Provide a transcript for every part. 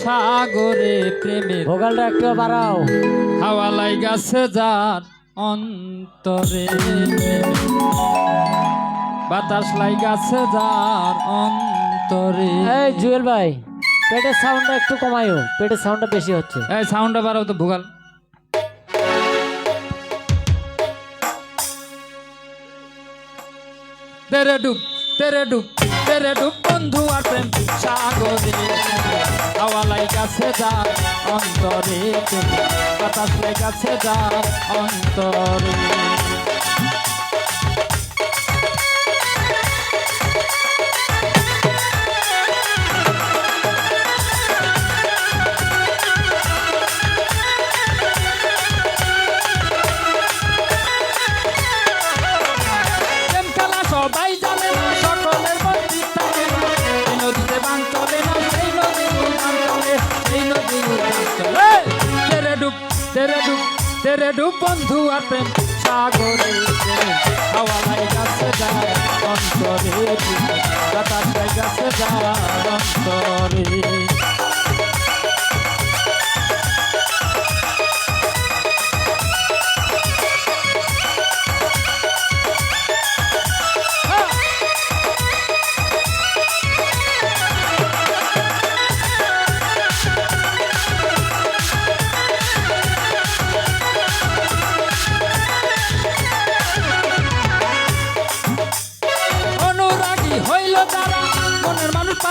সাগরে প্রেমের ভোগালটা একটু বাড়াও। হাওয়া লাইগাছে যার অন্তরে। বাতাস লাইগাছে যার অন্তরে। এই জুয়েল ভাই পেটের সাউন্ডটা একটু কমাইও পেটের সাউন্ডটা বেশি হচ্ছে। এই সাউন্ডটা বাড়াও তো ভোগাল। তেরে ডুব তেরে ডুব। তেরে ডুব বন্ধু আর প্রেম সাগরে হাওয়া লাইগাছে যার অন্তরে বাতাস লাইগাছে যা অন্তরে। তেরে ডুব তেরে ডুব বন্ধু আর প্রেম সাগরে হাওয়া হাওয়া লাইগাছে যায় অন্তরে বাতাস গাছে যায় অন্তরে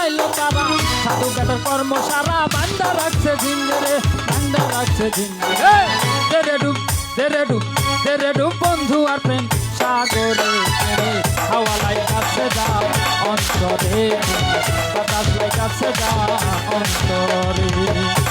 পাইল তারা সাধু কাটার কর্ম সারা বান্দা রাখছে ঝিঞ্জরে বান্দা রাখছে ঝিঞ্জরে তেরে ডুব তেরে ডুব তেরে ডুব, বন্ধু আর প্রেম। সাগরে হাওয়া লাই কাছে যা, অন্তরে। বাতাস লাই কাছে যা, অন্তরে।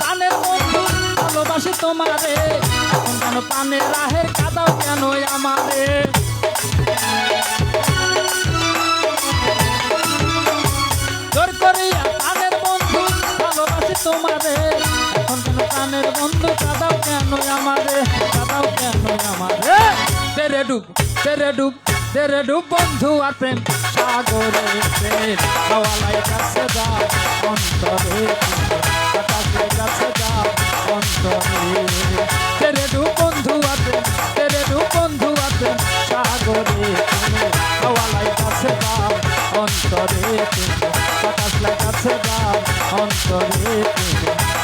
পানের বন্ধু ভালোবাসি তোমারে। এখন কেন পানের রাহের কাদাও কেন আমারে? তোর করিয়া পানের বন্ধু ভালোবাসি তোমারে। এখন কেন পানের বন্ধু কাদাও কেন আমারে? কাদাও কেন আমারে? তেরে ডুব তেরে ডুব তেরে ডুব বন্ধু আর প্রেম। সাগরে প্রেম হাওয়ালাই কাছে যা অন্তরে বাতাসলাই কাছে যা অন্তরে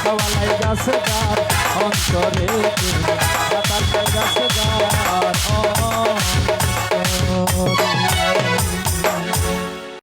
যা অন্তরে প্রেম